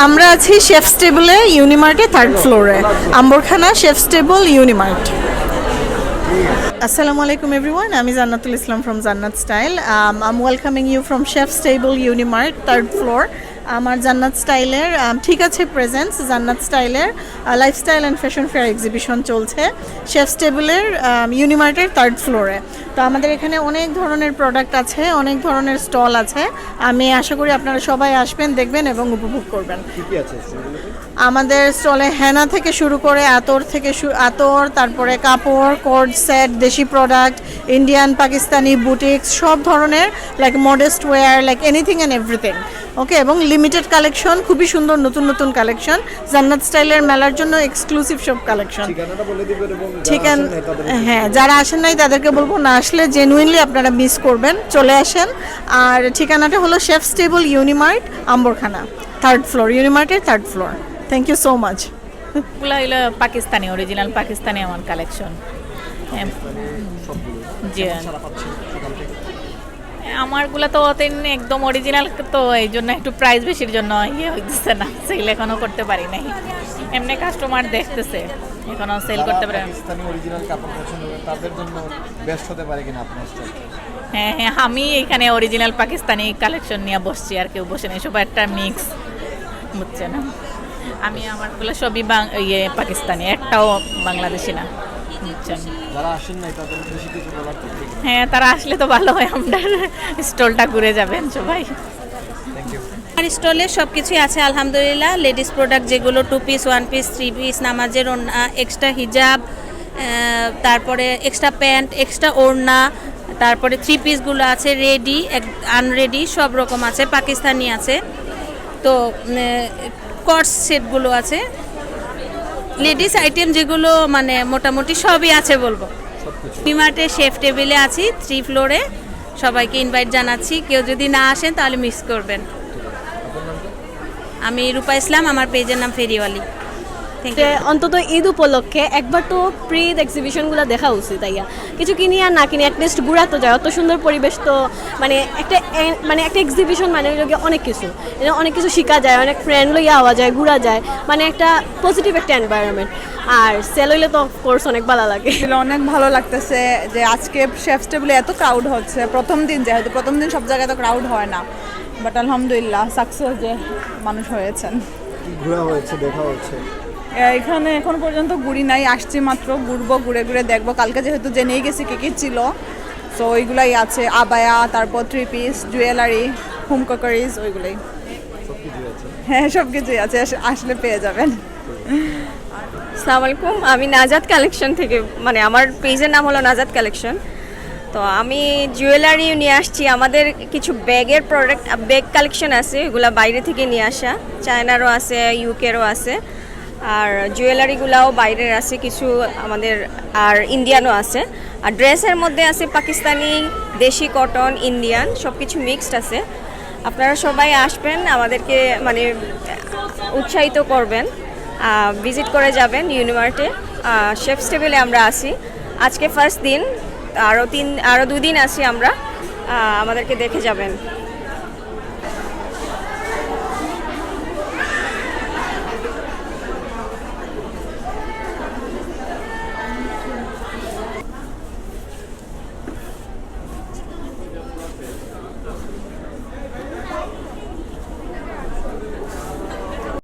আমরা আছি chef স্টেবলে ইউনিমার্টে third ফ্লোরে আম্বরখানা শেফ স্টেবল ইউনিমার্ট আসসালামু আলাইকুম এভরিওয়ান আমি Jannatul Islam from Jannat style I'm welcoming you from chef's table Unimart third floor আমার জান্নাত স্টাইলের um, ঠিক আছে প্রেজেন্স জান্নাত স্টাইলের lifestyle and fashion fair exhibition চলছে। শেফ স্টেবলের ইউনিমার্টের থার্ড ফ্লোরে তো আমাদের এখানে অনেক ধরনের প্রোডাক্ট আছে অনেক ধরনের স্টল আছে। আমি আশা করি আপনারা সবাই আসবেন দেখবেন এবং উপভোগ করবেন? আমাদের স্টলে হেনা থেকে শুরু করে আতর থেকে আতর তারপরে কাপড় কোড সেট দেশি প্রোডাক্ট ইন্ডিয়ান পাকিস্তানি বুটিক্স সব ধরনের like modest wear like anything and everything okay এবং লিমিটেড কালেকশন খুবই সুন্দর নতুন নতুন কালেকশন জান্নাত স্টাইলের মেলার জন্য এক্সক্লুসিভ সব কালেকশন ঠিকান তাদের হ্যাঁ যারা আসেন নাই তাদেরকে বলব না আসলে জেনুইনলি আপনারা মিস করবেন। চলে আসেন। আর ঠিকানাটা হলো chef's table Unimart Amberkhana third floor ইউনিমার্টের third floor thank you so much এগুলো হলো পাকিস্তানি অরিজিনাল পাকিস্তানি আমার কালেকশন জি। আমারগুলো তো অতেন একদম অরিজিনাল তো এই জন্য একটু প্রাইস বেশির জন্য ইয়ে হইতেছে না। সেল এখনও করতে পারি নাই। এমনি কাস্টমার দেখতেছে এখনও সেল করতে পারে। পাকিস্তানি অরিজিনাল কাপড় পছন্দ করে তাদের জন্য বেস্ট হতে পারে কিনা আপনার স্টাইল হ্যাঁ হ্যাঁ আমি এখানে অরিজিনাল পাকিস্তানি কালেকশন নিয়ে বসছি আর কেউ বসে নেই সব একটা মিক্স বুঝছে না আমি আমারগুলো সবই বাং ইয়ে পাকিস্তানি একটাও বাংলাদেশি না। বুঝছেন যারা আসেন নাই তাদের বেশি কিছু বলার হ্যাঁ তারা আসলে তো ভালো হয় আমরা স্টলটা ঘুরে যাবেন সবাই। আমার স্টলে সব কিছুই আছে আলহামদুলিল্লাহ। লেডিস প্রোডাক্ট যেগুলো two piece one piece three piece নামাজের ওড়না এক্সট্রা হিজাব তারপরে এক্সট্রা প্যান্ট এক্সট্রা ওড়না তারপরে থ্রি পিসগুলো আছে রেডি আনরেডি সব রকম আছে পাকিস্তানি আছে। তো কটস সেটগুলো আছে। লেডিস আইটেম যেগুলো মানে মোটামুটি সবই আছে বলব। ডিমার্টে শেফ টেবিলে আছি থ্রি ফ্লোরে। সবাইকে ইনভাইট জানাচ্ছি কেউ যদি না আসেন তাহলে মিস করবেন। আমি রূপা ইসলাম আমার পেজের নাম ফেরিওয়ালি। অন্তত ঈদ উপলক্ষে একবার তো প্রি এক্সিবিশনগুলো দেখা উচিত তাইয়া কিছু কিনি আর না কিনি অ্যাটলিস্ট ঘুরা তো যায় অত সুন্দর পরিবেশ তো মানে একটা মানে একটা এক্সিবিশন মানে অনেক কিছু। অনেক কিছু শেখা যায় অনেক ফ্রেন্ড লইয়া হওয়া যায় ঘুরা যায় মানে একটা পজিটিভ একটা এনভায়রনমেন্ট আর সেল হইলে তো কোর্স অনেক ভালো লাগে। অনেক ভালো লাগতেছে যে আজকে শেফ টেবিলে এত ক্রাউড হচ্ছে প্রথম দিন যেহেতু প্রথম দিন সব জায়গায় তো ক্রাউড হয় না। বাট আলহামদুলিল্লাহ সাকসেস যে মানুষ হয়েছেন। কি ঘোরা হয়েছে দেখা হয়েছে এখানে এখন পর্যন্ত ঘুরি নাই, আসছি মাত্র, ঘুরবো, ঘুরে ঘুরে দেখব। কালকে যেহেতু জেনেই গেছি, কী কী ছিল? সো ওইগুলাই আছে, আবায়া, তারপর three piece jewellery home crockeries ওইগুলোই। হ্যাঁ সব কিছুই আছে, আস- আসলে পেয়ে যাবেন। আসসালামু আলাইকুম আমি নাজাদ কালেকশন থেকে মানে আমার পেজের নাম হলো নাজাদ কালেকশন তো আমি জুয়েলারি নিয়ে আসছি, আমাদের কিছু ব্যাগের প্রোডাক্ট ব্যাগ কালেকশন আছে, এগুলো বাইরে থেকে নিয়ে আসা। চায়নারও আছে ইউকেরও আছে। আর জুয়েলারিগুলাও বাইরের আছে, কিছু আমাদের আর ইন্ডিয়ানও আছে। আর ড্রেসের মধ্যে আছে পাকিস্তানি, দেশি কটন ইন্ডিয়ান সব কিছু মিক্সড আছে। আপনারা সবাই আসবেন, আমাদেরকে মানে উৎসাহিত করবেন। ভিজিট করে যাবেন ইউনিভার্টে শেফস টেবিলে আমরা আসি আজকে ফার্স্ট দিন আরও তিন আরও দুদিন আসি আমরা। আমাদেরকে দেখে যাবেন।